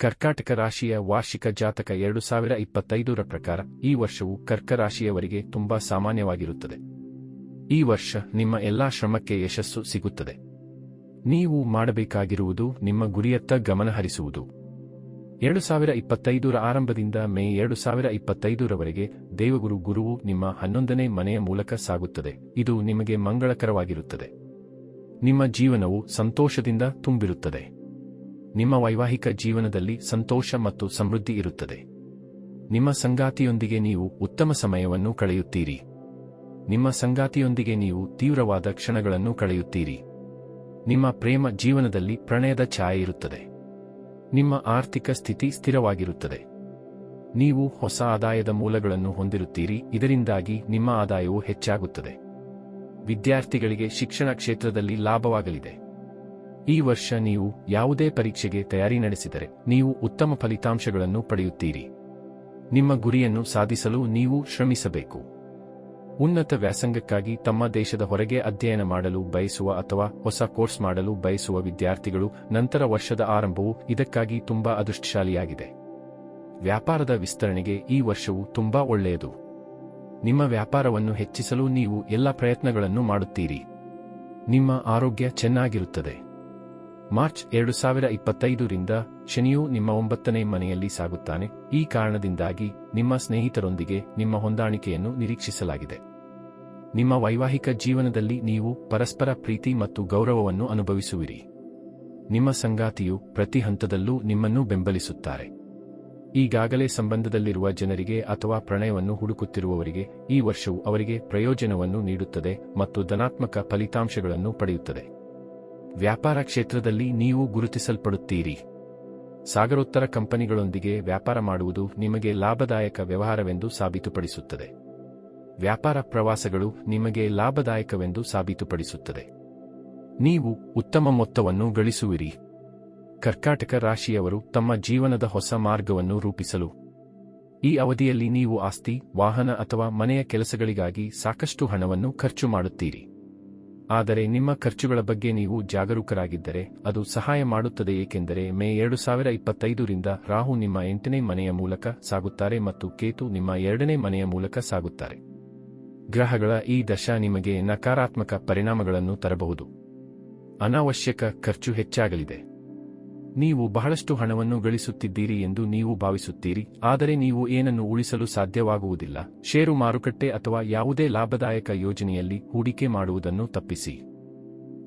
ಕರ್ಕಾಟಕ ರಾಶಿಯ ವಾರ್ಷಿಕ ಜಾತಕ ಎರಡು ಸಾವಿರ ಇಪ್ಪತ್ತೈದರ ಪ್ರಕಾರ ಈ ವರ್ಷವು ಕರ್ಕ ರಾಶಿಯವರಿಗೆ ತುಂಬಾ ಸಾಮಾನ್ಯವಾಗಿರುತ್ತದೆ. ಈ ವರ್ಷ ನಿಮ್ಮ ಎಲ್ಲಾ ಶ್ರಮಕ್ಕೆ ಯಶಸ್ಸು ಸಿಗುತ್ತದೆ. ನೀವು ಮಾಡಬೇಕಾಗಿರುವುದು ನಿಮ್ಮ ಗುರಿಯತ್ತ ಗಮನ ಹರಿಸುವುದು ಎರಡು ಸಾವಿರ ಇಪ್ಪತ್ತೈದರ ಆರಂಭದಿಂದ ಮೇ ಎರಡು ಸಾವಿರ ಇಪ್ಪತ್ತೈದರವರೆಗೆ ದೇವಗುರು ಗುರುವು ನಿಮ್ಮ ಹನ್ನೊಂದನೇ ಮನೆಯ ಮೂಲಕ ಸಾಗುತ್ತದೆ. ಇದು ನಿಮಗೆ ಮಂಗಳಕರವಾಗಿರುತ್ತದೆ. ನಿಮ್ಮ ಜೀವನವು ಸಂತೋಷದಿಂದ ತುಂಬಿರುತ್ತದೆ. ನಿಮ್ಮ ವೈವಾಹಿಕ ಜೀವನದಲ್ಲಿ ಸಂತೋಷ ಮತ್ತು ಸಮೃದ್ಧಿ ಇರುತ್ತದೆ. ನಿಮ್ಮ ಸಂಗಾತಿಯೊಂದಿಗೆ ನೀವು ಉತ್ತಮ ಸಮಯವನ್ನು ಕಳೆಯುತ್ತೀರಿ. ನಿಮ್ಮ ಸಂಗಾತಿಯೊಂದಿಗೆ ನೀವು ತೀವ್ರವಾದ ಕ್ಷಣಗಳನ್ನು ಕಳೆಯುತ್ತೀರಿ. ನಿಮ್ಮ ಪ್ರೇಮ ಜೀವನದಲ್ಲಿ ಪ್ರಣಯದ ಛಾಯೆ ಇರುತ್ತದೆ. ನಿಮ್ಮ ಆರ್ಥಿಕ ಸ್ಥಿತಿ ಸ್ಥಿರವಾಗಿರುತ್ತದೆ. ನೀವು ಹೊಸ ಆದಾಯದ ಮೂಲಗಳನ್ನು ಹೊಂದಿರುತ್ತೀರಿ, ಇದರಿಂದಾಗಿ ನಿಮ್ಮ ಆದಾಯವು ಹೆಚ್ಚಾಗುತ್ತದೆ. ವಿದ್ಯಾರ್ಥಿಗಳಿಗೆ ಶಿಕ್ಷಣ ಕ್ಷೇತ್ರದಲ್ಲಿ ಲಾಭವಾಗಲಿದೆ. ಈ ವರ್ಷ ನೀವು ಯಾವುದೇ ಪರೀಕ್ಷೆಗೆ ತಯಾರಿ ನಡೆಸಿದರೆ ನೀವು ಉತ್ತಮ ಫಲಿತಾಂಶಗಳನ್ನು ಪಡೆಯುತ್ತೀರಿ. ನಿಮ್ಮ ಗುರಿಯನ್ನು ಸಾಧಿಸಲು ನೀವು ಶ್ರಮಿಸಬೇಕು. ಉನ್ನತ ವ್ಯಾಸಂಗಕ್ಕಾಗಿ ತಮ್ಮ ದೇಶದ ಹೊರಗೆ ಅಧ್ಯಯನ ಮಾಡಲು ಬಯಸುವ ಅಥವಾ ಹೊಸ ಕೋರ್ಸ್ ಮಾಡಲು ಬಯಸುವ ವಿದ್ಯಾರ್ಥಿಗಳು ನಂತರ ವರ್ಷದ ಆರಂಭವು ಇದಕ್ಕಾಗಿ ತುಂಬಾ ಅದೃಷ್ಟಶಾಲಿಯಾಗಿದೆ. ವ್ಯಾಪಾರದ ವಿಸ್ತರಣೆಗೆ ಈ ವರ್ಷವು ತುಂಬಾ ಒಳ್ಳೆಯದು. ನಿಮ್ಮ ವ್ಯಾಪಾರವನ್ನು ಹೆಚ್ಚಿಸಲು ನೀವು ಎಲ್ಲ ಪ್ರಯತ್ನಗಳನ್ನು ಮಾಡುತ್ತೀರಿ. ನಿಮ್ಮ ಆರೋಗ್ಯ ಚೆನ್ನಾಗಿರುತ್ತದೆ. ಮಾರ್ಚ್ ಎರಡು ಸಾವಿರ ಇಪ್ಪತ್ತೈದರಿಂದ ಶನಿಯು ನಿಮ್ಮ ಒಂಬತ್ತನೇ ಮನೆಯಲ್ಲಿ ಸಾಗುತ್ತಾನೆ. ಈ ಕಾರಣದಿಂದಾಗಿ ನಿಮ್ಮ ಸ್ನೇಹಿತರೊಂದಿಗೆ ನಿಮ್ಮ ಹೊಂದಾಣಿಕೆಯನ್ನು ನಿರೀಕ್ಷಿಸಲಾಗಿದೆ. ನಿಮ್ಮ ವೈವಾಹಿಕ ಜೀವನದಲ್ಲಿ ನೀವು ಪರಸ್ಪರ ಪ್ರೀತಿ ಮತ್ತು ಗೌರವವನ್ನು ಅನುಭವಿಸುವಿರಿ. ನಿಮ್ಮ ಸಂಗಾತಿಯು ಪ್ರತಿ ಹಂತದಲ್ಲೂ ನಿಮ್ಮನ್ನು ಬೆಂಬಲಿಸುತ್ತಾರೆ. ಈಗಾಗಲೇ ಸಂಬಂಧದಲ್ಲಿರುವ ಜನರಿಗೆ ಅಥವಾ ಪ್ರಣಯವನ್ನು ಹುಡುಕುತ್ತಿರುವವರಿಗೆ ಈ ವರ್ಷವು ಅವರಿಗೆ ಪ್ರಯೋಜನವನ್ನು ನೀಡುತ್ತದೆ ಮತ್ತು ಧನಾತ್ಮಕ ಫಲಿತಾಂಶಗಳನ್ನು ಪಡೆಯುತ್ತದೆ. ವ್ಯಾಪಾರ ಕ್ಷೇತ್ರದಲ್ಲಿ ನೀವು ಗುರುತಿಸಲ್ಪಡುತ್ತೀರಿ. ಸಾಗರೋತ್ತರ ಕಂಪನಿಗಳೊಂದಿಗೆ ವ್ಯಾಪಾರ ಮಾಡುವುದು ನಿಮಗೆ ಲಾಭದಾಯಕ ವ್ಯವಹಾರವೆಂದು ಸಾಬೀತುಪಡಿಸುತ್ತದೆ. ವ್ಯಾಪಾರ ಪ್ರವಾಸಗಳು ನಿಮಗೆ ಲಾಭದಾಯಕವೆಂದು ಸಾಬೀತುಪಡಿಸುತ್ತದೆ. ನೀವು ಉತ್ತಮ ಮೊತ್ತವನ್ನು ಗಳಿಸುವಿರಿ. ಕರ್ಕಾಟಕ ರಾಶಿಯವರು ತಮ್ಮ ಜೀವನದ ಹೊಸ ಮಾರ್ಗವನ್ನು ರೂಪಿಸಲು. ಈ ಅವಧಿಯಲ್ಲಿ ನೀವು ಆಸ್ತಿ, ವಾಹನ ಅಥವಾ ಮನೆಯ ಕೆಲಸಗಳಿಗಾಗಿ ಸಾಕಷ್ಟು ಹಣವನ್ನು ಖರ್ಚು ಮಾಡುತ್ತೀರಿ. ಆದರೆ ನಿಮ್ಮ ಖರ್ಚುಗಳ ಬಗ್ಗೆ ನೀವು ಜಾಗರೂಕರಾಗಿದ್ದರೆ ಅದು ಸಹಾಯ ಮಾಡುತ್ತದೆ ಏಕೆಂದರೆ ಮೇ ಎರಡು ಸಾವಿರ ಇಪ್ಪತ್ತೈದರಿಂದ ರಾಹು ನಿಮ್ಮ ಎಂಟನೇ ಮನೆಯ ಮೂಲಕ ಸಾಗುತ್ತಾರೆ ಮತ್ತು ಕೇತು ನಿಮ್ಮ ಎರಡನೇ ಮನೆಯ ಮೂಲಕ ಸಾಗುತ್ತಾರೆ. ಗ್ರಹಗಳ ಈ ದಶ ನಿಮಗೆ ನಕಾರಾತ್ಮಕ ಪರಿಣಾಮಗಳನ್ನು ತರಬಹುದು. ಅನಾವಶ್ಯಕ ಖರ್ಚು ಹೆಚ್ಚಾಗಲಿದೆ. ನೀವು ಬಹಳಷ್ಟು ಹಣವನ್ನು ಗಳಿಸುತ್ತಿದ್ದೀರಿ ಎಂದು ನೀವು ಭಾವಿಸುತ್ತೀರಿ, ಆದರೆ ನೀವು ಏನನ್ನು ಉಳಿಸಲು ಸಾಧ್ಯವಾಗುವುದಿಲ್ಲ. ಷೇರು ಮಾರುಕಟ್ಟೆ ಅಥವಾ ಯಾವುದೇ ಲಾಭದಾಯಕ ಯೋಜನೆಯಲ್ಲಿ ಹೂಡಿಕೆ ಮಾಡುವುದನ್ನು ತಪ್ಪಿಸಿ.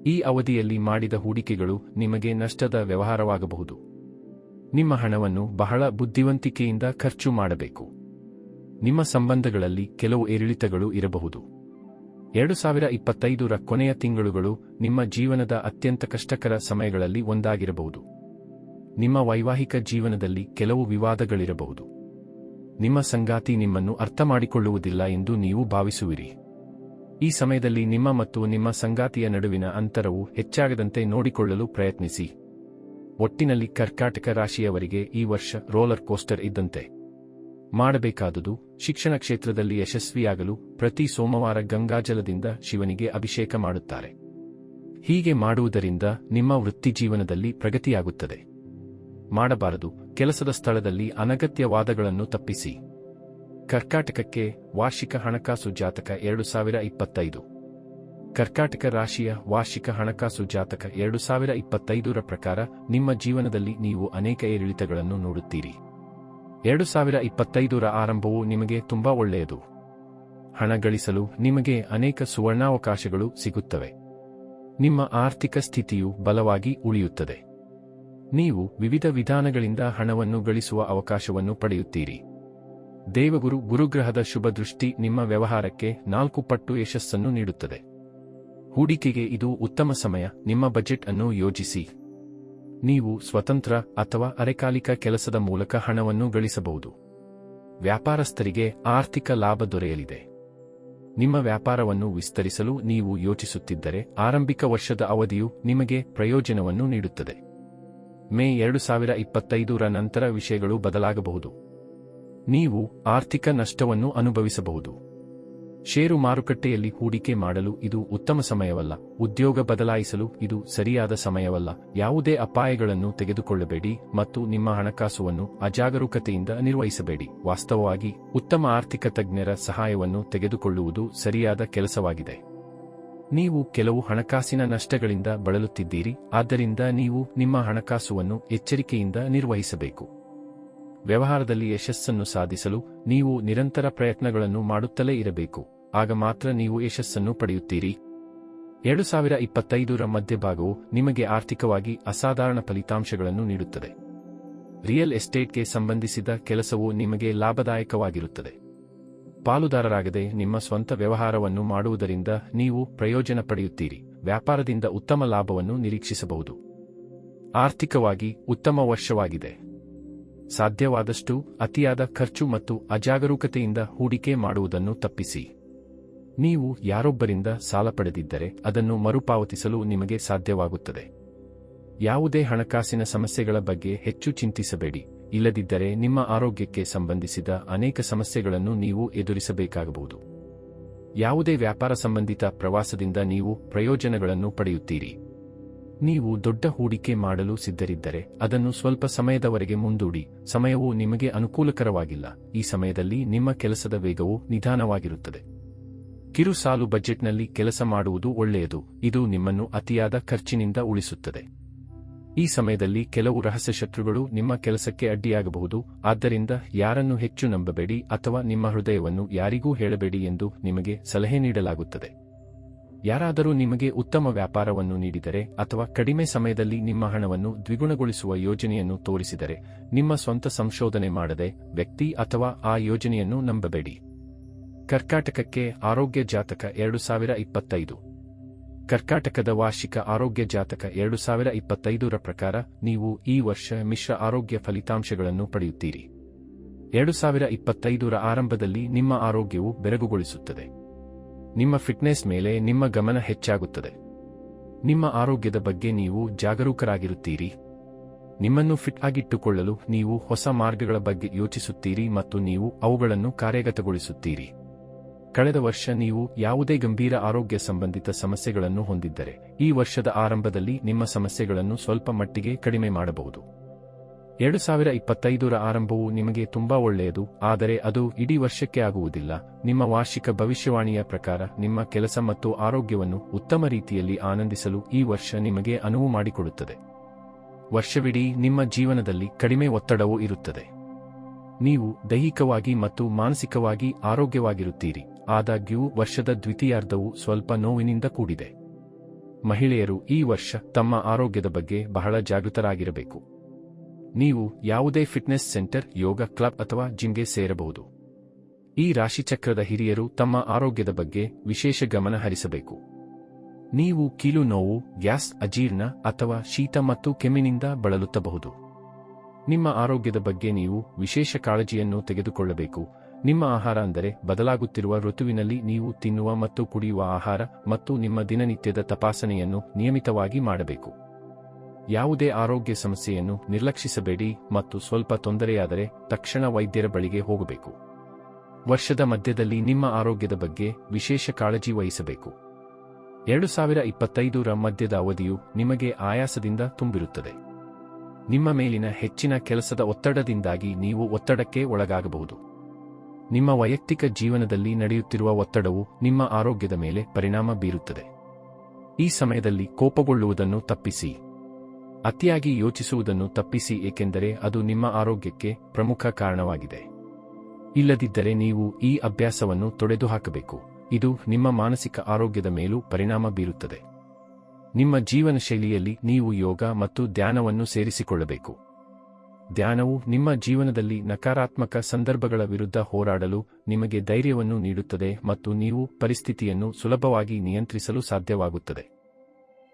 ಈ ಅವಧಿಯಲ್ಲಿ ಮಾಡಿದ ಹೂಡಿಕೆಗಳು ನಿಮಗೆ ನಷ್ಟದ ವ್ಯವಹಾರವಾಗಬಹುದು. ನಿಮ್ಮ ಹಣವನ್ನು ಬಹಳ ಬುದ್ಧಿವಂತಿಕೆಯಿಂದ ಖರ್ಚು ಮಾಡಬೇಕು. ನಿಮ್ಮ ಸಂಬಂಧಗಳಲ್ಲಿ ಕೆಲವು ಏರಿಳಿತಗಳು ಇರಬಹುದು. ಎರಡು ಸಾವಿರ ಇಪ್ಪತ್ತೈದರ ಕೊನೆಯ ತಿಂಗಳುಗಳು ನಿಮ್ಮ ಜೀವನದ ಅತ್ಯಂತ ಕಷ್ಟಕರ ಸಮಯಗಳಲ್ಲಿ ಒಂದಾಗಿರಬಹುದು. ನಿಮ್ಮ ವೈವಾಹಿಕ ಜೀವನದಲ್ಲಿ ಕೆಲವು ವಿವಾದಗಳಿರಬಹುದು. ನಿಮ್ಮ ಸಂಗಾತಿ ನಿಮ್ಮನ್ನು ಅರ್ಥಮಾಡಿಕೊಳ್ಳುವುದಿಲ್ಲ ಎಂದು ನೀವು ಭಾವಿಸುವಿರಿ. ಈ ಸಮಯದಲ್ಲಿ ನಿಮ್ಮ ಮತ್ತು ನಿಮ್ಮ ಸಂಗಾತಿಯ ನಡುವಿನ ಅಂತರವು ಹೆಚ್ಚಾಗದಂತೆ ನೋಡಿಕೊಳ್ಳಲು ಪ್ರಯತ್ನಿಸಿ. ಒಟ್ಟಿನಲ್ಲಿ ಕರ್ಕಾಟಕ ರಾಶಿಯವರಿಗೆ ಈ ವರ್ಷ ರೋಲರ್ ಕೋಸ್ಟರ್ ಇದ್ದಂತೆ. ಮಾಡಬೇಕಾದುದು ಶಿಕ್ಷಣ ಕ್ಷೇತ್ರದಲ್ಲಿ ಯಶಸ್ವಿಯಾಗಲು ಪ್ರತಿ ಸೋಮವಾರ ಗಂಗಾಜಲದಿಂದ ಶಿವನಿಗೆ ಅಭಿಷೇಕ ಮಾಡುತ್ತಾರೆ. ಹೀಗೆ ಮಾಡುವುದರಿಂದ ನಿಮ್ಮ ವೃತ್ತಿಜೀವನದಲ್ಲಿ ಪ್ರಗತಿಯಾಗುತ್ತದೆ. ಮಾಡಬಾರದು. ಕೆಲಸದ ಸ್ಥಳದಲ್ಲಿ ಅನಗತ್ಯ ವಾದಗಳನ್ನು ತಪ್ಪಿಸಿ. ಕರ್ಕಾಟಕಕ್ಕೆ ವಾರ್ಷಿಕ ಹಣಕಾಸು ಜಾತಕ ಎರಡು ಸಾವಿರ ಇಪ್ಪತ್ತೈದು. ಕರ್ಕಾಟಕ ರಾಶಿಯ ವಾರ್ಷಿಕ ಹಣಕಾಸು ಜಾತಕ ಎರಡು ಸಾವಿರ ಇಪ್ಪತ್ತೈದರ ಪ್ರಕಾರ ನಿಮ್ಮ ಜೀವನದಲ್ಲಿ ನೀವು ಅನೇಕ ಏರಿಳಿತಗಳನ್ನು ನೋಡುತ್ತೀರಿ. ಎರಡು ಸಾವಿರ ಇಪ್ಪತ್ತೈದರ ಆರಂಭವು ನಿಮಗೆ ತುಂಬಾ ಒಳ್ಳೆಯದು. ಹಣ ಗಳಿಸಲು ನಿಮಗೆ ಅನೇಕ ಸುವರ್ಣಾವಕಾಶಗಳು ಸಿಗುತ್ತವೆ. ನಿಮ್ಮ ಆರ್ಥಿಕ ಸ್ಥಿತಿಯು ಬಲವಾಗಿ ಉಳಿಯುತ್ತದೆ. ನೀವು ವಿವಿಧ ವಿಧಾನಗಳಿಂದ ಹಣವನ್ನು ಗಳಿಸುವ ಅವಕಾಶವನ್ನು ಪಡೆಯುತ್ತೀರಿ. ದೇವಗುರು ಗುರುಗ್ರಹದ ಶುಭ ದೃಷ್ಟಿ ನಿಮ್ಮ ವ್ಯವಹಾರಕ್ಕೆ ನಾಲ್ಕು ಪಟ್ಟು ಯಶಸ್ಸನ್ನು ನೀಡುತ್ತದೆ. ಹೂಡಿಕೆಗೆ ಇದು ಉತ್ತಮ ಸಮಯ, ನಿಮ್ಮ ಬಜೆಟ್ ಅನ್ನು ಯೋಜಿಸಿ. ನೀವು ಸ್ವತಂತ್ರ ಅಥವಾ ಅರೆಕಾಲಿಕ ಕೆಲಸದ ಮೂಲಕ ಹಣವನ್ನು ಗಳಿಸಬಹುದು. ವ್ಯಾಪಾರಸ್ಥರಿಗೆ ಆರ್ಥಿಕ ಲಾಭ ದೊರೆಯಲಿದೆ. ನಿಮ್ಮ ವ್ಯಾಪಾರವನ್ನು ವಿಸ್ತರಿಸಲು ನೀವು ಯೋಚಿಸುತ್ತಿದ್ದರೆ ಆರಂಭಿಕ ವರ್ಷದ ಅವಧಿಯು ನಿಮಗೆ ಪ್ರಯೋಜನವನ್ನು ನೀಡುತ್ತದೆ. ಮೇ ಎರಡು ಸಾವಿರ ಇಪ್ಪತ್ತೈದರ ನಂತರ ವಿಷಯಗಳು ಬದಲಾಗಬಹುದು. ನೀವು ಆರ್ಥಿಕ ನಷ್ಟವನ್ನು ಅನುಭವಿಸಬಹುದು. ಷೇರು ಮಾರುಕಟ್ಟೆಯಲ್ಲಿ ಹೂಡಿಕೆ ಮಾಡಲು ಇದು ಉತ್ತಮ ಸಮಯವಲ್ಲ. ಉದ್ಯೋಗ ಬದಲಾಯಿಸಲು ಇದು ಸರಿಯಾದ ಸಮಯವಲ್ಲ. ಯಾವುದೇ ಅಪಾಯಗಳನ್ನು ತೆಗೆದುಕೊಳ್ಳಬೇಡಿ ಮತ್ತು ನಿಮ್ಮ ಹಣಕಾಸುವನ್ನು ಅಜಾಗರೂಕತೆಯಿಂದ ನಿರ್ವಹಿಸಬೇಡಿ. ವಾಸ್ತವವಾಗಿ ಉತ್ತಮ ಆರ್ಥಿಕ ತಜ್ಞರ ಸಹಾಯವನ್ನು ತೆಗೆದುಕೊಳ್ಳುವುದು ಸರಿಯಾದ ಕೆಲಸವಾಗಿದೆ. ನೀವು ಕೆಲವು ಹಣಕಾಸಿನ ನಷ್ಟಗಳಿಂದ ಬಳಲುತ್ತಿದ್ದೀರಿ, ಆದ್ದರಿಂದ ನೀವು ನಿಮ್ಮ ಹಣಕಾಸುವನ್ನು ಎಚ್ಚರಿಕೆಯಿಂದ ನಿರ್ವಹಿಸಬೇಕು. ವ್ಯವಹಾರದಲ್ಲಿ ಯಶಸ್ಸನ್ನು ಸಾಧಿಸಲು ನೀವು ನಿರಂತರ ಪ್ರಯತ್ನಗಳನ್ನು ಮಾಡುತ್ತಲೇ ಇರಬೇಕು. ಆಗ ಮಾತ್ರ ನೀವು ಯಶಸ್ಸನ್ನು ಪಡೆಯುತ್ತೀರಿ. ಎರಡು ಸಾವಿರ ಇಪ್ಪತ್ತೈದರ ಮಧ್ಯಭಾಗವು ನಿಮಗೆ ಆರ್ಥಿಕವಾಗಿ ಅಸಾಧಾರಣ ಫಲಿತಾಂಶಗಳನ್ನು ನೀಡುತ್ತದೆ. ರಿಯಲ್ ಎಸ್ಟೇಟ್ಗೆ ಸಂಬಂಧಿಸಿದ ಕೆಲಸವು ನಿಮಗೆ ಲಾಭದಾಯಕವಾಗಿರುತ್ತದೆ. ಪಾಲುದಾರರಾಗದೆ ನಿಮ್ಮ ಸ್ವಂತ ವ್ಯವಹಾರವನ್ನು ಮಾಡುವುದರಿಂದ ನೀವು ಪ್ರಯೋಜನ ಪಡೆಯುತ್ತೀರಿ. ವ್ಯಾಪಾರದಿಂದ ಉತ್ತಮ ಲಾಭವನ್ನು ನಿರೀಕ್ಷಿಸಬಹುದು. ಆರ್ಥಿಕವಾಗಿ ಉತ್ತಮ ವರ್ಷವಾಗಿದೆ. ಸಾಧ್ಯವಾದಷ್ಟು ಅತಿಯಾದ ಖರ್ಚು ಮತ್ತು ಅಜಾಗರೂಕತೆಯಿಂದ ಹೂಡಿಕೆ ಮಾಡುವುದನ್ನು ತಪ್ಪಿಸಿ. ನೀವು ಯಾರೊಬ್ಬರಿಂದ ಸಾಲ ಪಡೆದಿದ್ದರೆ ಅದನ್ನು ಮರುಪಾವತಿಸಲು ನಿಮಗೆ ಸಾಧ್ಯವಾಗುತ್ತದೆ. ಯಾವುದೇ ಹಣಕಾಸಿನ ಸಮಸ್ಯೆಗಳ ಬಗ್ಗೆ ಹೆಚ್ಚು ಚಿಂತಿಸಬೇಡಿ. ಇಲ್ಲದಿದ್ದರೆ ನಿಮ್ಮ ಆರೋಗ್ಯಕ್ಕೆ ಸಂಬಂಧಿಸಿದ ಅನೇಕ ಸಮಸ್ಯೆಗಳನ್ನು ನೀವು ಎದುರಿಸಬೇಕಾಗಬಹುದು. ಯಾವುದೇ ವ್ಯಾಪಾರ ಸಂಬಂಧಿತ ಪ್ರವಾಸದಿಂದ ನೀವು ಪ್ರಯೋಜನಗಳನ್ನು ಪಡೆಯುತ್ತೀರಿ. ನೀವು ದೊಡ್ಡ ಹೂಡಿಕೆ ಮಾಡಲು ಸಿದ್ಧರಿದ್ದರೆ ಅದನ್ನು ಸ್ವಲ್ಪ ಸಮಯದವರೆಗೆ ಮುಂದೂಡಿ. ಸಮಯವು ನಿಮಗೆ ಅನುಕೂಲಕರವಾಗಿಲ್ಲ. ಈ ಸಮಯದಲ್ಲಿ ನಿಮ್ಮ ಕೆಲಸದ ವೇಗವು ನಿಧಾನವಾಗಿರುತ್ತದೆ. ಕಿರುಸಾಲು ಬಜೆಟ್ನಲ್ಲಿ ಕೆಲಸ ಮಾಡುವುದು ಒಳ್ಳೆಯದು. ಇದು ನಿಮ್ಮನ್ನು ಅತಿಯಾದ ಖರ್ಚಿನಿಂದ ಉಳಿಸುತ್ತದೆ. ಈ ಸಮಯದಲ್ಲಿ ಕೆಲವು ರಹಸ್ಯ ಶತ್ರುಗಳು ನಿಮ್ಮ ಕೆಲಸಕ್ಕೆ ಅಡ್ಡಿಯಾಗಬಹುದು, ಆದ್ದರಿಂದ ಯಾರನ್ನು ಹೆಚ್ಚು ನಂಬಬೇಡಿ ಅಥವಾ ನಿಮ್ಮ ಹೃದಯವನ್ನು ಯಾರಿಗೂ ಹೇಳಬೇಡಿ ಎಂದು ನಿಮಗೆ ಸಲಹೆ ನೀಡಲಾಗುತ್ತದೆ. ಯಾರಾದರೂ ನಿಮಗೆ ಉತ್ತಮ ವ್ಯಾಪಾರವನ್ನು ನೀಡಿದರೆ ಅಥವಾ ಕಡಿಮೆ ಸಮಯದಲ್ಲಿ ನಿಮ್ಮ ಹಣವನ್ನು ದ್ವಿಗುಣಗೊಳಿಸುವ ಯೋಜನೆಯನ್ನು ತೋರಿಸಿದರೆ, ನಿಮ್ಮ ಸ್ವಂತ ಸಂಶೋಧನೆ ಮಾಡದೆ ವ್ಯಕ್ತಿ ಅಥವಾ ಆ ಯೋಜನೆಯನ್ನು ನಂಬಬೇಡಿ. ಕರ್ಕಾಟಕಕ್ಕೆ ಆರೋಗ್ಯ ಜಾತಕ ಎರಡು ಸಾವಿರ ಇಪ್ಪತ್ತೈದು. ಕರ್ಕಾಟಕದ ವಾರ್ಷಿಕ ಆರೋಗ್ಯ ಜಾತಕ ಎರಡು ಸಾವಿರ ಇಪ್ಪತ್ತೈದರ ಪ್ರಕಾರ ನೀವು ಈ ವರ್ಷ ಮಿಶ್ರ ಆರೋಗ್ಯ ಫಲಿತಾಂಶಗಳನ್ನು ಪಡೆಯುತ್ತೀರಿ. ಎರಡು ಸಾವಿರ ಇಪ್ಪತ್ತೈದರ ಆರಂಭದಲ್ಲಿ ನಿಮ್ಮ ಆರೋಗ್ಯವು ಬೆರಗುಗೊಳಿಸುತ್ತದೆ. ನಿಮ್ಮ ಫಿಟ್ನೆಸ್ ಮೇಲೆ ನಿಮ್ಮ ಗಮನ ಹೆಚ್ಚಾಗುತ್ತದೆ. ನಿಮ್ಮ ಆರೋಗ್ಯದ ಬಗ್ಗೆ ನೀವು ಜಾಗರೂಕರಾಗಿರುತ್ತೀರಿ. ನಿಮ್ಮನ್ನು ಫಿಟ್ ಆಗಿಟ್ಟುಕೊಳ್ಳಲು ನೀವು ಹೊಸ ಮಾರ್ಗಗಳ ಬಗ್ಗೆ ಯೋಚಿಸುತ್ತೀರಿ ಮತ್ತು ನೀವು ಅವುಗಳನ್ನು ಕಾರ್ಯಗತಗೊಳಿಸುತ್ತೀರಿ. ಕಳೆದ ವರ್ಷ ನೀವು ಯಾವುದೇ ಗಂಭೀರ ಆರೋಗ್ಯ ಸಂಬಂಧಿತ ಸಮಸ್ಯೆಗಳನ್ನು ಹೊಂದಿದ್ದರೆ, ಈ ವರ್ಷದ ಆರಂಭದಲ್ಲಿ ನಿಮ್ಮ ಸಮಸ್ಯೆಗಳನ್ನು ಸ್ವಲ್ಪ ಮಟ್ಟಿಗೆ ಕಡಿಮೆ ಮಾಡಬಹುದು. ಎರಡು ಸಾವಿರ ಇಪ್ಪತ್ತೈದರ ಆರಂಭವು ನಿಮಗೆ ತುಂಬಾ ಒಳ್ಳೆಯದು, ಆದರೆ ಅದು ಇಡೀ ವರ್ಷಕ್ಕೆ ಆಗುವುದಿಲ್ಲ. ನಿಮ್ಮ ವಾರ್ಷಿಕ ಭವಿಷ್ಯವಾಣಿಯ ಪ್ರಕಾರ ನಿಮ್ಮ ಕೆಲಸ ಮತ್ತು ಆರೋಗ್ಯವನ್ನು ಉತ್ತಮ ರೀತಿಯಲ್ಲಿ ಆನಂದಿಸಲು ಈ ವರ್ಷ ನಿಮಗೆ ಅನುವು ಮಾಡಿಕೊಡುತ್ತದೆ. ವರ್ಷವಿಡೀ ನಿಮ್ಮ ಜೀವನದಲ್ಲಿ ಕಡಿಮೆ ಒತ್ತಡವೂ ಇರುತ್ತದೆ. ನೀವು ದೈಹಿಕವಾಗಿ ಮತ್ತು ಮಾನಸಿಕವಾಗಿ ಆರೋಗ್ಯವಾಗಿರುತ್ತೀರಿ. ಆದಾಗ್ಯೂ, ವರ್ಷದ ದ್ವಿತೀಯಾರ್ಧವು ಸ್ವಲ್ಪ ನೋವಿನಿಂದ ಕೂಡಿದೆ. ಮಹಿಳೆಯರು ಈ ವರ್ಷ ತಮ್ಮ ಆರೋಗ್ಯದ ಬಗ್ಗೆ ಬಹಳ ಜಾಗೃತರಾಗಿರಬೇಕು. ನೀವು ಯಾವುದೇ ಫಿಟ್ನೆಸ್ ಸೆಂಟರ್, ಯೋಗ ಕ್ಲಬ್ ಅಥವಾ ಜಿಮ್ಗೆ ಸೇರಬಹುದು. ಈ ರಾಶಿಚಕ್ರದ ಹಿರಿಯರು ತಮ್ಮ ಆರೋಗ್ಯದ ಬಗ್ಗೆ ವಿಶೇಷ ಗಮನ ಹರಿಸಬೇಕು. ನೀವು ಕೀಲು ನೋವು, ಗ್ಯಾಸ್, ಅಜೀರ್ಣ ಅಥವಾ ಶೀತ ಮತ್ತು ಕೆಮ್ಮಿನಿಂದ ಬಳಲುತ್ತಬಹುದು. ನಿಮ್ಮ ಆರೋಗ್ಯದ ಬಗ್ಗೆ ನೀವು ವಿಶೇಷ ಕಾಳಜಿಯನ್ನು ತೆಗೆದುಕೊಳ್ಳಬೇಕು. ನಿಮ್ಮ ಆಹಾರ ಅಂದರೆ ಬದಲಾಗುತ್ತಿರುವ ಋತುವಿನಲ್ಲಿ ನೀವು ತಿನ್ನುವ ಮತ್ತು ಕುಡಿಯುವ ಆಹಾರ ಮತ್ತು ನಿಮ್ಮ ದಿನನಿತ್ಯದ ತಪಾಸಣೆಯನ್ನು ನಿಯಮಿತವಾಗಿ ಮಾಡಬೇಕು. ಯಾವುದೇ ಆರೋಗ್ಯ ಸಮಸ್ಯೆಯನ್ನು ನಿರ್ಲಕ್ಷಿಸಬೇಡಿ ಮತ್ತು ಸ್ವಲ್ಪ ತೊಂದರೆಯಾದರೆ ತಕ್ಷಣ ವೈದ್ಯರ ಬಳಿಗೆ ಹೋಗಬೇಕು. ವರ್ಷದ ಮಧ್ಯದಲ್ಲಿ ನಿಮ್ಮ ಆರೋಗ್ಯದ ಬಗ್ಗೆ ವಿಶೇಷ ಕಾಳಜಿ ವಹಿಸಬೇಕು. ಎರಡು ಸಾವಿರ ಇಪ್ಪತ್ತೈದರ ಮಧ್ಯದ ಅವಧಿಯು ನಿಮಗೆ ಆಯಾಸದಿಂದ ತುಂಬಿರುತ್ತದೆ. ನಿಮ್ಮ ಮೇಲಿನ ಹೆಚ್ಚಿನ ಕೆಲಸದ ಒತ್ತಡದಿಂದಾಗಿ ನೀವು ಒತ್ತಡಕ್ಕೆ ಒಳಗಾಗಬಹುದು. ನಿಮ್ಮ ವೈಯಕ್ತಿಕ ಜೀವನದಲ್ಲಿ ನಡೆಯುತ್ತಿರುವ ಒತ್ತಡವು ನಿಮ್ಮ ಆರೋಗ್ಯದ ಮೇಲೆ ಪರಿಣಾಮ ಬೀರುತ್ತದೆ. ಈ ಸಮಯದಲ್ಲಿ ಕೋಪಗೊಳ್ಳುವುದನ್ನು ತಪ್ಪಿಸಿ. ಅತಿಯಾಗಿ ಯೋಚಿಸುವುದನ್ನು ತಪ್ಪಿಸಿ ಏಕೆಂದರೆ ಅದು ನಿಮ್ಮ ಆರೋಗ್ಯಕ್ಕೆ ಪ್ರಮುಖ ಕಾರಣವಾಗಿದೆ. ಇಲ್ಲದಿದ್ದರೆ ನೀವು ಈ ಅಭ್ಯಾಸವನ್ನು ತೊಡೆದುಹಾಕಬೇಕು. ಇದು ನಿಮ್ಮ ಮಾನಸಿಕ ಆರೋಗ್ಯದ ಮೇಲೂ ಪರಿಣಾಮ ಬೀರುತ್ತದೆ. ನಿಮ್ಮ ಜೀವನ ಶೈಲಿಯಲ್ಲಿ ನೀವು ಯೋಗ ಮತ್ತು ಧ್ಯಾನವನ್ನು ಸೇರಿಸಿಕೊಳ್ಳಬೇಕು. ಧ್ಯಾನವು ನಿಮ್ಮ ಜೀವನದಲ್ಲಿ ನಕಾರಾತ್ಮಕ ಸಂದರ್ಭಗಳ ವಿರುದ್ಧ ಹೋರಾಡಲು ನಿಮಗೆ ಧೈರ್ಯವನ್ನು ನೀಡುತ್ತದೆ ಮತ್ತು ನೀವು ಪರಿಸ್ಥಿತಿಯನ್ನು ಸುಲಭವಾಗಿ ನಿಯಂತ್ರಿಸಲು ಸಾಧ್ಯವಾಗುತ್ತದೆ.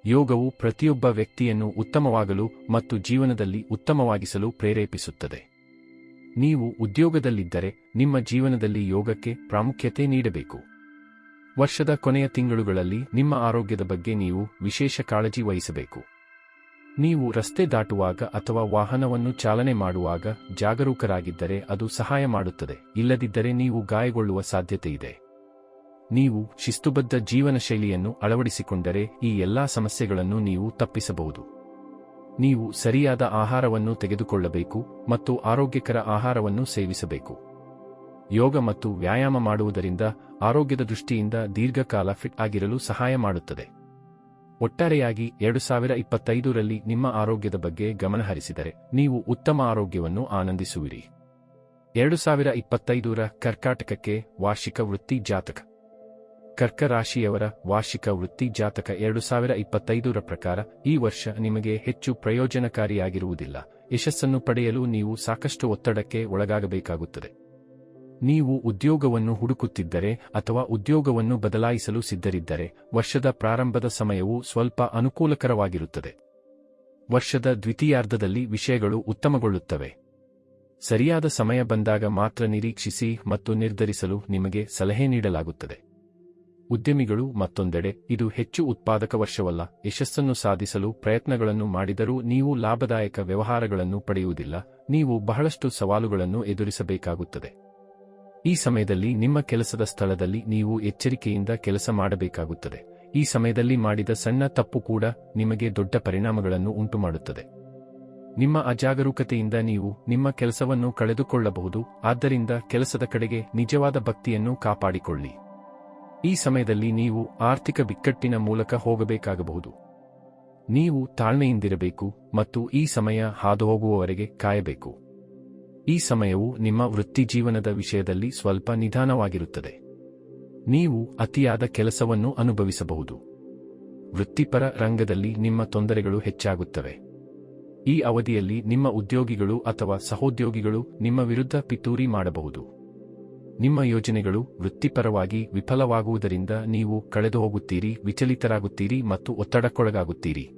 ಯೋಗವು ಪ್ರತಿಯೊಬ್ಬ ವ್ಯಕ್ತಿಯನ್ನು ಉತ್ತಮವಾಗಲು ಮತ್ತು ಜೀವನದಲ್ಲಿ ಉತ್ತಮವಾಗಿಸಲು ಪ್ರೇರೇಪಿಸುತ್ತದೆ. ನೀವು ಉದ್ಯೋಗದಲ್ಲಿದ್ದರೆ ನಿಮ್ಮ ಜೀವನದಲ್ಲಿ ಯೋಗಕ್ಕೆ ಪ್ರಾಮುಖ್ಯತೆ ನೀಡಬೇಕು. ವರ್ಷದ ಕೊನೆಯ ತಿಂಗಳುಗಳಲ್ಲಿ ನಿಮ್ಮ ಆರೋಗ್ಯದ ಬಗ್ಗೆ ನೀವು ವಿಶೇಷ ಕಾಳಜಿ ವಹಿಸಬೇಕು. ನೀವು ರಸ್ತೆ ದಾಟುವಾಗ ಅಥವಾ ವಾಹನವನ್ನು ಚಾಲನೆ ಮಾಡುವಾಗ ಜಾಗರೂಕರಾಗಿದ್ದರೆ ಅದು ಸಹಾಯ ಮಾಡುತ್ತದೆ, ಇಲ್ಲದಿದ್ದರೆ ನೀವು ಗಾಯಗೊಳ್ಳುವ ಸಾಧ್ಯತೆಯಿದೆ ನೀವು ಶಿಸ್ತುಬದ್ಧ ಜೀವನ ಶೈಲಿಯನ್ನು ಅಳವಡಿಸಿಕೊಂಡರೆ ಈ ಎಲ್ಲಾ ಸಮಸ್ಯೆಗಳನ್ನು ನೀವು ತಪ್ಪಿಸಬಹುದು. ನೀವು ಸರಿಯಾದ ಆಹಾರವನ್ನು ತೆಗೆದುಕೊಳ್ಳಬೇಕು ಮತ್ತು ಆರೋಗ್ಯಕರ ಆಹಾರವನ್ನು ಸೇವಿಸಬೇಕು. ಯೋಗ ಮತ್ತು ವ್ಯಾಯಾಮ ಮಾಡುವುದರಿಂದ ಆರೋಗ್ಯದ ದೃಷ್ಟಿಯಿಂದ ದೀರ್ಘಕಾಲ ಫಿಟ್ ಆಗಿರಲು ಸಹಾಯ ಮಾಡುತ್ತದೆ. ಒಟ್ಟಾರೆಯಾಗಿ ಎರಡು ಸಾವಿರ ಇಪ್ಪತ್ತೈದರಲ್ಲಿ ನಿಮ್ಮ ಆರೋಗ್ಯದ ಬಗ್ಗೆ ಗಮನಹರಿಸಿದರೆ ನೀವು ಉತ್ತಮ ಆರೋಗ್ಯವನ್ನು ಆನಂದಿಸುವಿರಿ. ಎರಡು ಸಾವಿರ ಇಪ್ಪತ್ತೈದರ ಕರ್ಕಾಟಕಕ್ಕೆ ವಾರ್ಷಿಕ ವೃತ್ತಿ ಜಾತಕ. ಕರ್ಕ ರಾಶಿಯವರ ವಾರ್ಷಿಕ ವೃತ್ತಿ ಜಾತಕ ಎರಡು ಸಾವಿರ ಇಪ್ಪತ್ತೈದರ ಪ್ರಕಾರ ಈ ವರ್ಷ ನಿಮಗೆ ಹೆಚ್ಚು ಪ್ರಯೋಜನಕಾರಿಯಾಗಿರುವುದಿಲ್ಲ. ಯಶಸ್ಸನ್ನು ಪಡೆಯಲು ನೀವು ಸಾಕಷ್ಟು ಒತ್ತಡಕ್ಕೆ ಒಳಗಾಗಬೇಕಾಗುತ್ತದೆ. ನೀವು ಉದ್ಯೋಗವನ್ನು ಹುಡುಕುತ್ತಿದ್ದರೆ ಅಥವಾ ಉದ್ಯೋಗವನ್ನು ಬದಲಾಯಿಸಲು ಸಿದ್ಧರಿದ್ದರೆ ವರ್ಷದ ಪ್ರಾರಂಭದ ಸಮಯವು ಸ್ವಲ್ಪ ಅನುಕೂಲಕರವಾಗಿರುತ್ತದೆ. ವರ್ಷದ ದ್ವಿತೀಯಾರ್ಧದಲ್ಲಿ ವಿಷಯಗಳು ಉತ್ತಮಗೊಳ್ಳುತ್ತವೆ. ಸರಿಯಾದ ಸಮಯ ಬಂದಾಗ ಮಾತ್ರ ನಿರೀಕ್ಷಿಸಿ ಮತ್ತು ನಿರ್ಧರಿಸಲು ನಿಮಗೆ ಸಲಹೆ ನೀಡಲಾಗುತ್ತದೆ. ಉದ್ಯಮಿಗಳು ಮತ್ತೊಂದೆಡೆ, ಇದು ಹೆಚ್ಚು ಉತ್ಪಾದಕ ವರ್ಷವಲ್ಲ, ಯಶಸ್ಸನ್ನು ಸಾಧಿಸಲು ಪ್ರಯತ್ನಗಳನ್ನು ಮಾಡಿದರೂ ನೀವು ಲಾಭದಾಯಕ ವ್ಯವಹಾರಗಳನ್ನು ಪಡೆಯುವುದಿಲ್ಲ, ನೀವು ಬಹಳಷ್ಟು ಸವಾಲುಗಳನ್ನು ಎದುರಿಸಬೇಕಾಗುತ್ತದೆ. ಈ ಸಮಯದಲ್ಲಿ ನಿಮ್ಮ ಕೆಲಸದ ಸ್ಥಳದಲ್ಲಿ ನೀವು ಎಚ್ಚರಿಕೆಯಿಂದ ಕೆಲಸ ಮಾಡಬೇಕಾಗುತ್ತದೆ. ಈ ಸಮಯದಲ್ಲಿ ಮಾಡಿದ ಸಣ್ಣ ತಪ್ಪು ಕೂಡ ನಿಮಗೆ ದೊಡ್ಡ ಪರಿಣಾಮಗಳನ್ನು ಉಂಟುಮಾಡುತ್ತದೆ. ನಿಮ್ಮ ಅಜಾಗರೂಕತೆಯಿಂದ ನೀವು ನಿಮ್ಮ ಕೆಲಸವನ್ನು ಕಳೆದುಕೊಳ್ಳಬಹುದು. ಆದ್ದರಿಂದ ಕೆಲಸದ ಕಡೆಗೆ ನಿಜವಾದ ಭಕ್ತಿಯನ್ನು ಕಾಪಾಡಿಕೊಳ್ಳಿ. ಈ ಸಮಯದಲ್ಲಿ ನೀವು ಆರ್ಥಿಕ ಬಿಕ್ಕಟ್ಟಿನ ಮೂಲಕ ಹೋಗಬೇಕಾಗಬಹುದು. ನೀವು ತಾಳ್ಮೆಯಿಂದಿರಬೇಕು ಮತ್ತು ಈ ಸಮಯ ಹಾದುಹೋಗುವವರೆಗೆ ಕಾಯಬೇಕು. ಈ ಸಮಯವು ನಿಮ್ಮ ವೃತ್ತಿಜೀವನದ ವಿಷಯದಲ್ಲಿ ಸ್ವಲ್ಪ ನಿಧಾನವಾಗಿರುತ್ತದೆ. ನೀವು ಅತಿಯಾದ ಕೆಲಸವನ್ನು ಅನುಭವಿಸಬಹುದು. ವೃತ್ತಿಪರ ರಂಗದಲ್ಲಿ ನಿಮ್ಮ ತೊಂದರೆಗಳು ಹೆಚ್ಚಾಗುತ್ತವೆ. ಈ ಅವಧಿಯಲ್ಲಿ ನಿಮ್ಮ ಉದ್ಯೋಗಿಗಳು ಅಥವಾ ಸಹೋದ್ಯೋಗಿಗಳು ನಿಮ್ಮ ವಿರುದ್ಧ ಪಿತೂರಿ ಮಾಡಬಹುದು. ನಿಮ್ಮ ಯೋಜನೆಗಳು ವೃತ್ತಿಪರವಾಗಿ ವಿಫಲವಾಗುವುದರಿಂದ ನೀವು ಕಳೆದುಹೋಗುತ್ತೀರಿ, ವಿಚಲಿತರಾಗುತ್ತೀರಿ ಮತ್ತು ಒತ್ತಡಕ್ಕೊಳಗಾಗುತ್ತೀರಿ.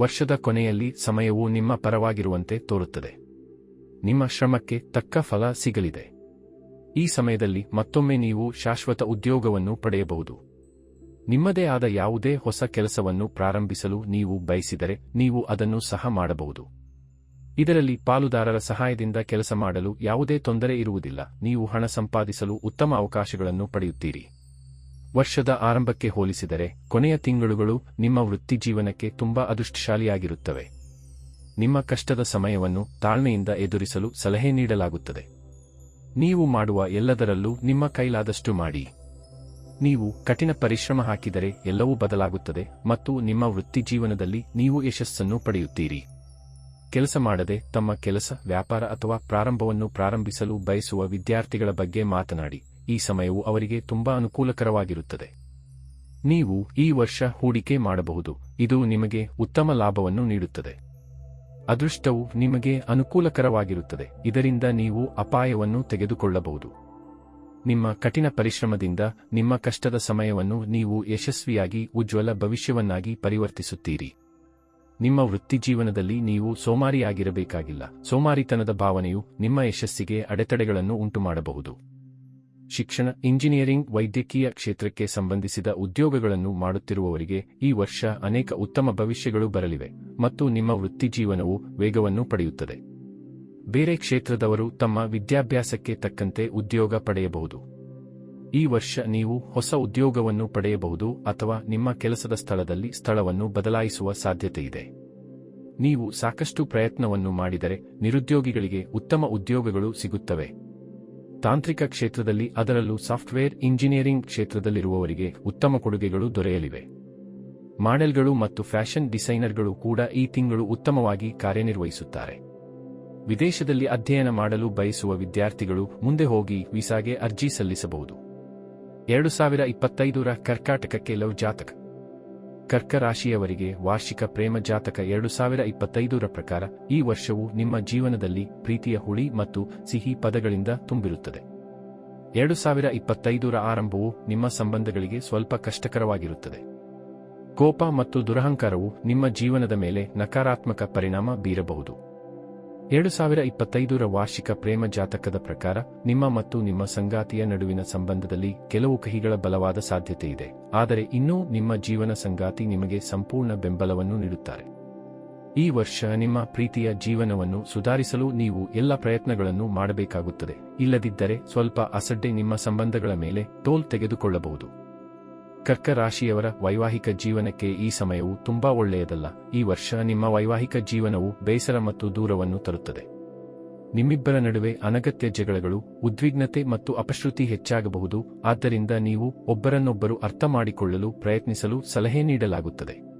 ವರ್ಷದ ಕೊನೆಯಲ್ಲಿ ಸಮಯವು ನಿಮ್ಮ ಪರವಾಗಿರುವಂತೆ ತೋರುತ್ತದೆ. ನಿಮ್ಮ ಶ್ರಮಕ್ಕೆ ತಕ್ಕ ಫಲ ಸಿಗಲಿದೆ. ಈ ಸಮಯದಲ್ಲಿ ಮತ್ತೊಮ್ಮೆ ನೀವು ಶಾಶ್ವತ ಉದ್ಯೋಗವನ್ನು ಪಡೆಯಬಹುದು. ನಿಮ್ಮದೇ ಆದ ಯಾವುದೇ ಹೊಸ ಕೆಲಸವನ್ನು ಪ್ರಾರಂಭಿಸಲು ನೀವು ಬಯಸಿದರೆ ನೀವು ಅದನ್ನು ಸಹ ಮಾಡಬಹುದು. ಇದರಲ್ಲಿ ಪಾಲುದಾರರ ಸಹಾಯದಿಂದ ಕೆಲಸ ಮಾಡಲು ಯಾವುದೇ ತೊಂದರೆ ಇರುವುದಿಲ್ಲ. ನೀವು ಹಣ ಸಂಪಾದಿಸಲು ಉತ್ತಮ ಅವಕಾಶಗಳನ್ನು ಪಡೆಯುತ್ತೀರಿ. ವರ್ಷದ ಆರಂಭಕ್ಕೆ ಹೋಲಿಸಿದರೆ ಕೊನೆಯ ತಿಂಗಳುಗಳು ನಿಮ್ಮ ವೃತ್ತಿಜೀವನಕ್ಕೆ ತುಂಬಾ ಅದೃಷ್ಟಶಾಲಿಯಾಗಿರುತ್ತವೆ. ನಿಮ್ಮ ಕಷ್ಟದ ಸಮಯವನ್ನು ತಾಳ್ಮೆಯಿಂದ ಎದುರಿಸಲು ಸಲಹೆ ನೀಡಲಾಗುತ್ತದೆ. ನೀವು ಮಾಡುವ ಎಲ್ಲದರಲ್ಲೂ ನಿಮ್ಮ ಕೈಲಾದಷ್ಟು ಮಾಡಿ. ನೀವು ಕಠಿಣ ಪರಿಶ್ರಮ ಹಾಕಿದರೆ ಎಲ್ಲವೂ ಬದಲಾಗುತ್ತದೆ ಮತ್ತು ನಿಮ್ಮ ವೃತ್ತಿ ಜೀವನದಲ್ಲಿ ನೀವು ಯಶಸ್ಸನ್ನು ಪಡೆಯುತ್ತೀರಿ. ಕೆಲಸ ಮಾಡದೆ ತಮ್ಮ ಕೆಲಸ, ವ್ಯಾಪಾರ ಅಥವಾ ಪ್ರಾರಂಭವನ್ನು ಪ್ರಾರಂಭಿಸಲು ಬಯಸುವ ವಿದ್ಯಾರ್ಥಿಗಳ ಬಗ್ಗೆ ಮಾತನಾಡಿ. ಈ ಸಮಯವು ಅವರಿಗೆ ತುಂಬಾ ಅನುಕೂಲಕರವಾಗಿರುತ್ತದೆ. ನೀವು ಈ ವರ್ಷ ಹೂಡಿಕೆ ಮಾಡಬಹುದು. ಇದು ನಿಮಗೆ ಉತ್ತಮ ಲಾಭವನ್ನು ನೀಡುತ್ತದೆ. ಅದೃಷ್ಟವು ನಿಮಗೆ ಅನುಕೂಲಕರವಾಗಿರುತ್ತದೆ. ಇದರಿಂದ ನೀವು ಅಪಾಯವನ್ನು ತೆಗೆದುಕೊಳ್ಳಬಹುದು. ನಿಮ್ಮ ಕಠಿಣ ಪರಿಶ್ರಮದಿಂದ ನಿಮ್ಮ ಕಷ್ಟದ ಸಮಯವನ್ನು ನೀವು ಯಶಸ್ವಿಯಾಗಿ, ಉಜ್ವಲ ಭವಿಷ್ಯವನ್ನಾಗಿ ಪರಿವರ್ತಿಸುತ್ತೀರಿ. ನಿಮ್ಮ ವೃತ್ತಿಜೀವನದಲ್ಲಿ ನೀವು ಸೋಮಾರಿಯಾಗಿರಬೇಕಾಗಿಲ್ಲ. ಸೋಮಾರಿತನದ ಭಾವನೆಯು ನಿಮ್ಮ ಯಶಸ್ಸಿಗೆ ಅಡೆತಡೆಗಳನ್ನು ಉಂಟುಮಾಡಬಹುದು. ಶಿಕ್ಷಣ, ಇಂಜಿನಿಯರಿಂಗ್, ವೈದ್ಯಕೀಯ ಕ್ಷೇತ್ರಕ್ಕೆ ಸಂಬಂಧಿಸಿದ ಉದ್ಯೋಗಗಳನ್ನು ಮಾಡುತ್ತಿರುವವರಿಗೆ ಈ ವರ್ಷ ಅನೇಕ ಉತ್ತಮ ಭವಿಷ್ಯಗಳು ಬರಲಿವೆ ಮತ್ತು ನಿಮ್ಮ ವೃತ್ತಿಜೀವನವು ವೇಗವನ್ನು ಪಡೆಯುತ್ತದೆ. ಬೇರೆ ಕ್ಷೇತ್ರದವರು ತಮ್ಮ ವಿದ್ಯಾಭ್ಯಾಸಕ್ಕೆ ತಕ್ಕಂತೆ ಉದ್ಯೋಗ ಪಡೆಯಬಹುದು. ಈ ವರ್ಷ ನೀವು ಹೊಸ ಉದ್ಯೋಗವನ್ನು ಪಡೆಯಬಹುದು ಅಥವಾ ನಿಮ್ಮ ಕೆಲಸದ ಸ್ಥಳದಲ್ಲಿ ಸ್ಥಳವನ್ನು ಬದಲಾಯಿಸುವ ಸಾಧ್ಯತೆಯಿದೆ ನೀವು ಸಾಕಷ್ಟು ಪ್ರಯತ್ನವನ್ನು ಮಾಡಿದರೆ ನಿರುದ್ಯೋಗಿಗಳಿಗೆ ಉತ್ತಮ ಉದ್ಯೋಗಗಳು ಸಿಗುತ್ತವೆ. ತಾಂತ್ರಿಕ ಕ್ಷೇತ್ರದಲ್ಲಿ ಅದರಲ್ಲೂ ಸಾಫ್ಟ್ವೇರ್ ಇಂಜಿನಿಯರಿಂಗ್ ಕ್ಷೇತ್ರದಲ್ಲಿರುವವರಿಗೆ ಉತ್ತಮ ಕೊಡುಗೆಗಳು ದೊರೆಯಲಿವೆ. ಮಾಡೆಲ್ಗಳು ಮತ್ತು ಫ್ಯಾಷನ್ ಡಿಸೈನರ್ಗಳು ಕೂಡ ಈ ತಿಂಗಳು ಉತ್ತಮವಾಗಿ ಕಾರ್ಯನಿರ್ವಹಿಸುತ್ತಾರೆ. ವಿದೇಶದಲ್ಲಿ ಅಧ್ಯಯನ ಮಾಡಲು ಬಯಸುವ ವಿದ್ಯಾರ್ಥಿಗಳು ಮುಂದೆ ಹೋಗಿ ವೀಸಾಗೆ ಅರ್ಜಿ ಸಲ್ಲಿಸಬಹುದು. ಎರಡು ಸಾವಿರ ಇಪ್ಪತ್ತೈದರ ಕರ್ಕಾಟಕಕ್ಕೆ ಲವ್ ಜಾತಕ. ಕರ್ಕ ರಾಶಿಯವರಿಗೆ ವಾರ್ಷಿಕ ಪ್ರೇಮ ಜಾತಕ ಎರಡು ಸಾವಿರ ಇಪ್ಪತ್ತೈದರ ಪ್ರಕಾರ ಈ ವರ್ಷವು ನಿಮ್ಮ ಜೀವನದಲ್ಲಿ ಪ್ರೀತಿಯ ಹುಳಿ ಮತ್ತು ಸಿಹಿ ಪದಗಳಿಂದ ತುಂಬಿರುತ್ತದೆ. ಎರಡು ಸಾವಿರ ಇಪ್ಪತ್ತೈದರ ಆರಂಭವು ನಿಮ್ಮ ಸಂಬಂಧಗಳಿಗೆ ಸ್ವಲ್ಪ ಕಷ್ಟಕರವಾಗಿರುತ್ತದೆ. ಕೋಪ ಮತ್ತು ದುರಹಂಕಾರವು ನಿಮ್ಮ ಜೀವನದ ಮೇಲೆ ನಕಾರಾತ್ಮಕ ಪರಿಣಾಮ ಬೀರಬಹುದು. ಎರಡು ಸಾವಿರ ಇಪ್ಪತ್ತೈದರ ವಾರ್ಷಿಕ ಪ್ರೇಮ ಜಾತಕದ ಪ್ರಕಾರ, ನಿಮ್ಮ ಮತ್ತು ನಿಮ್ಮ ಸಂಗಾತಿಯ ನಡುವಿನ ಸಂಬಂಧದಲ್ಲಿ ಕೆಲವು ಕಹಿಗಳ ಬಲವಾದ ಸಾಧ್ಯತೆ ಇದೆ ಆದರೆ ಇನ್ನೂ ನಿಮ್ಮ ಜೀವನ ಸಂಗಾತಿ ನಿಮಗೆ ಸಂಪೂರ್ಣ ಬೆಂಬಲವನ್ನು ನೀಡುತ್ತಾರೆ. ಈ ವರ್ಷ ನಿಮ್ಮ ಪ್ರೀತಿಯ ಜೀವನವನ್ನು ಸುಧಾರಿಸಲು ನೀವು ಎಲ್ಲ ಪ್ರಯತ್ನಗಳನ್ನು ಮಾಡಬೇಕಾಗುತ್ತದೆ. ಇಲ್ಲದಿದ್ದರೆ ಸ್ವಲ್ಪ ಅಸಡ್ಡೆ ನಿಮ್ಮ ಸಂಬಂಧಗಳ ಮೇಲೆ ಟೋಲ್ ತೆಗೆದುಕೊಳ್ಳಬಹುದು. ಕರ್ಕ ರಾಶಿಯವರ ವೈವಾಹಿಕ ಜೀವನಕ್ಕೆ ಈ ಸಮಯವು ತುಂಬಾ ಒಳ್ಳೆಯದಲ್ಲ. ಈ ವರ್ಷ ನಿಮ್ಮ ವೈವಾಹಿಕ ಜೀವನವು ಬೇಸರ ಮತ್ತು ದೂರವನ್ನು ತರುತ್ತದೆ. ನಿಮ್ಮಿಬ್ಬರ ನಡುವೆ ಅನಗತ್ಯ ಜಗಳಗಳು, ಉದ್ವಿಗ್ನತೆ ಮತ್ತು ಅಪಶ್ರುತಿ ಹೆಚ್ಚಾಗಬಹುದು. ಆದ್ದರಿಂದ ನೀವು ಒಬ್ಬರನ್ನೊಬ್ಬರು ಅರ್ಥ ಮಾಡಿಕೊಳ್ಳಲು ಪ್ರಯತ್ನಿಸಲು ಸಲಹೆ ನೀಡಲಾಗುತ್ತದೆ.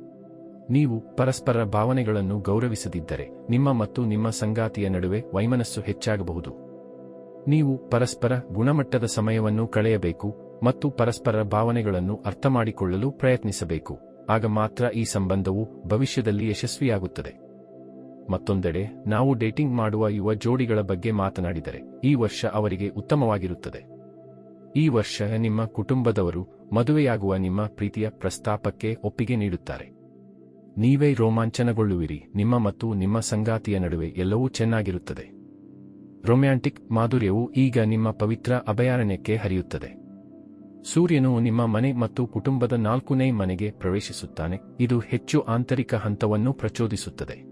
ನೀವು ಪರಸ್ಪರ ಭಾವನೆಗಳನ್ನು ಗೌರವಿಸದಿದ್ದರೆ ನಿಮ್ಮ ಮತ್ತು ನಿಮ್ಮ ಸಂಗಾತಿಯ ನಡುವೆ ವೈಮನಸ್ಸು ಹೆಚ್ಚಾಗಬಹುದು. ನೀವು ಪರಸ್ಪರ ಗುಣಮಟ್ಟದ ಸಮಯವನ್ನು ಕಳೆಯಬೇಕು. ಮತ್ತು ಪರಸ್ಪರ ಭಾವನೆಗಳನ್ನು ಅರ್ಥಮಾಡಿಕೊಳ್ಳಲು ಪ್ರಯತ್ನಿಸಬೇಕು. ಆಗ ಮಾತ್ರ ಈ ಸಂಬಂಧವು ಭವಿಷ್ಯದಲ್ಲಿ ಯಶಸ್ವಿಯಾಗುತ್ತದೆ. ಮತ್ತೊಂದೆಡೆ, ನಾವು ಡೇಟಿಂಗ್ ಮಾಡುವ ಯುವ ಜೋಡಿಗಳ ಬಗ್ಗೆ ಮಾತನಾಡಿದರೆ, ಈ ವರ್ಷ ಅವರಿಗೆ ಉತ್ತಮವಾಗಿರುತ್ತದೆ. ಈ ವರ್ಷ ನಿಮ್ಮ ಕುಟುಂಬದವರು ಮದುವೆಯಾಗುವ ನಿಮ್ಮ ಪ್ರೀತಿಯ ಪ್ರಸ್ತಾಪಕ್ಕೆ ಒಪ್ಪಿಗೆ ನೀಡುತ್ತಾರೆ. ನೀವೇ ರೋಮಾಂಚನಗೊಳ್ಳುವಿರಿ, ನಿಮ್ಮ ಮತ್ತು ನಿಮ್ಮ ಸಂಗಾತಿಯ ನಡುವೆ ಎಲ್ಲವೂ ಚೆನ್ನಾಗಿರುತ್ತದೆ. ರೊಮ್ಯಾಂಟಿಕ್ ಮಾಧುರ್ಯವು ಈಗ ನಿಮ್ಮ ಪವಿತ್ರ ಅಭಯಾರಣ್ಯಕ್ಕೆ ಹರಿಯುತ್ತದೆ. ಸೂರ್ಯನು ನಿಮ್ಮ ಮನೆ ಮತ್ತು ಕುಟುಂಬದ ನಾಲ್ಕನೇ ಮನೆಗೆ ಪ್ರವೇಶಿಸುತ್ತಾನೆ. ಇದು ಹೆಚ್ಚು ಆಂತರಿಕ ಹಂತವನ್ನು ಪ್ರಚೋದಿಸುತ್ತದೆ.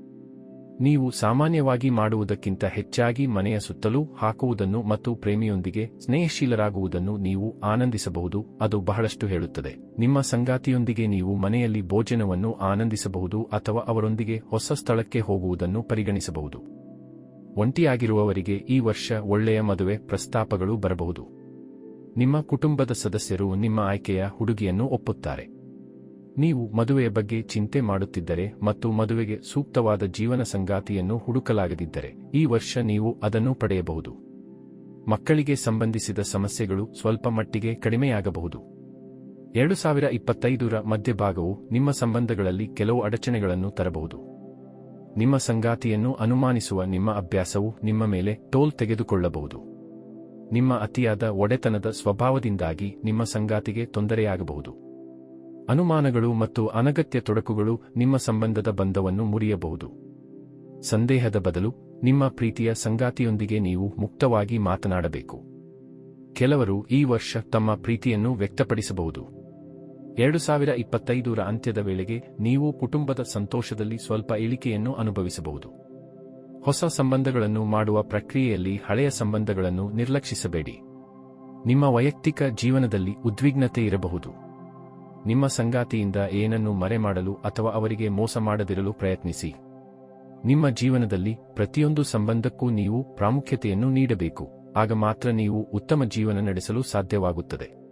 ನೀವು ಸಾಮಾನ್ಯವಾಗಿ ಮಾಡುವುದಕ್ಕಿಂತ ಹೆಚ್ಚಾಗಿ ಮನೆಯ ಸುತ್ತಲೂ ಹಾಕುವುದನ್ನು ಮತ್ತು ಪ್ರೇಮಿಯೊಂದಿಗೆ ಸ್ನೇಹಶೀಲರಾಗುವುದನ್ನು ನೀವು ಆನಂದಿಸಬಹುದು. ಅದು ಬಹಳಷ್ಟು ಹೇಳುತ್ತದೆ. ನಿಮ್ಮ ಸಂಗಾತಿಯೊಂದಿಗೆ ನೀವು ಮನೆಯಲ್ಲಿ ಭೋಜನವನ್ನು ಆನಂದಿಸಬಹುದು ಅಥವಾ ಅವರೊಂದಿಗೆ ಹೊಸ ಸ್ಥಳಕ್ಕೆ ಹೋಗುವುದನ್ನು ಪರಿಗಣಿಸಬಹುದು. ಒಂಟಿಯಾಗಿರುವವರಿಗೆ ಈ ವರ್ಷ ಒಳ್ಳೆಯ ಮದುವೆ ಪ್ರಸ್ತಾಪಗಳು ಬರಬಹುದು. ನಿಮ್ಮ ಕುಟುಂಬದ ಸದಸ್ಯರು ನಿಮ್ಮ ಆಯ್ಕೆಯ ಹುಡುಗಿಯನ್ನು ಒಪ್ಪುತ್ತಾರೆ. ನೀವು ಮದುವೆಯ ಬಗ್ಗೆ ಚಿಂತೆ ಮಾಡುತ್ತಿದ್ದರೆ ಮತ್ತು ಮದುವೆಗೆ ಸೂಕ್ತವಾದ ಜೀವನ ಸಂಗಾತಿಯನ್ನು ಹುಡುಕಲಾಗದಿದ್ದರೆ ಈ ವರ್ಷ ನೀವು ಅದನ್ನು ಪಡೆಯಬಹುದು. ಮಕ್ಕಳಿಗೆ ಸಂಬಂಧಿಸಿದ ಸಮಸ್ಯೆಗಳು ಸ್ವಲ್ಪ ಮಟ್ಟಿಗೆ ಕಡಿಮೆಯಾಗಬಹುದು. ಎರಡು ಸಾವಿರ ಇಪ್ಪತ್ತೈದರ ಮಧ್ಯಭಾಗವು ನಿಮ್ಮ ಸಂಬಂಧಗಳಲ್ಲಿ ಕೆಲವು ಅಡಚಣೆಗಳನ್ನು ತರಬಹುದು. ನಿಮ್ಮ ಸಂಗಾತಿಯನ್ನು ಅನುಮಾನಿಸುವ ನಿಮ್ಮ ಅಭ್ಯಾಸವು ನಿಮ್ಮ ಮೇಲೆ ಟೋಲ್ ತೆಗೆದುಕೊಳ್ಳಬಹುದು. ನಿಮ್ಮ ಅತಿಯಾದ ಒಡೆತನದ ಸ್ವಭಾವದಿಂದಾಗಿ ನಿಮ್ಮ ಸಂಗಾತಿಗೆ ತೊಂದರೆಯಾಗಬಹುದು. ಅನುಮಾನಗಳು ಮತ್ತು ಅನಗತ್ಯ ತೊಡಕುಗಳು ನಿಮ್ಮ ಸಂಬಂಧದ ಬಂಧವನ್ನು ಮುರಿಯಬಹುದು. ಸಂದೇಹದ ಬದಲು ನಿಮ್ಮ ಪ್ರೀತಿಯ ಸಂಗಾತಿಯೊಂದಿಗೆ ನೀವು ಮುಕ್ತವಾಗಿ ಮಾತನಾಡಬೇಕು. ಕೆಲವರು ಈ ವರ್ಷ ತಮ್ಮ ಪ್ರೀತಿಯನ್ನು ವ್ಯಕ್ತಪಡಿಸಬಹುದು. ಎರಡು ಸಾವಿರ ಇಪ್ಪತ್ತೈದರ ಅಂತ್ಯದ ವೇಳೆಗೆ ನೀವು ಕುಟುಂಬದ ಸಂತೋಷದಲ್ಲಿ ಸ್ವಲ್ಪ ಇಳಿಕೆಯನ್ನು ಅನುಭವಿಸಬಹುದು. ಹೊಸ ಸಂಬಂಧಗಳನ್ನು ಮಾಡುವ ಪ್ರಕ್ರಿಯೆಯಲ್ಲಿ ಹಳೆಯ ಸಂಬಂಧಗಳನ್ನು ನಿರ್ಲಕ್ಷಿಸಬೇಡಿ. ನಿಮ್ಮ ವೈಯಕ್ತಿಕ ಜೀವನದಲ್ಲಿ ಉದ್ವಿಗ್ನತೆ ಇರಬಹುದು. ನಿಮ್ಮ ಸಂಗಾತಿಯಿಂದ ಏನನ್ನು ಮರೆಮಾಡಲು ಅಥವಾ ಅವರಿಗೆ ಮೋಸ ಮಾಡದಿರಲು ಪ್ರಯತ್ನಿಸಿ. ನಿಮ್ಮ ಜೀವನದಲ್ಲಿ ಪ್ರತಿಯೊಂದು ಸಂಬಂಧಕ್ಕೂ ನೀವು ಪ್ರಾಮುಖ್ಯತೆಯನ್ನು ನೀಡಬೇಕು. ಆಗ ಮಾತ್ರ ನೀವು ಉತ್ತಮ ಜೀವನ ನಡೆಸಲು ಸಾಧ್ಯವಾಗುತ್ತದೆ.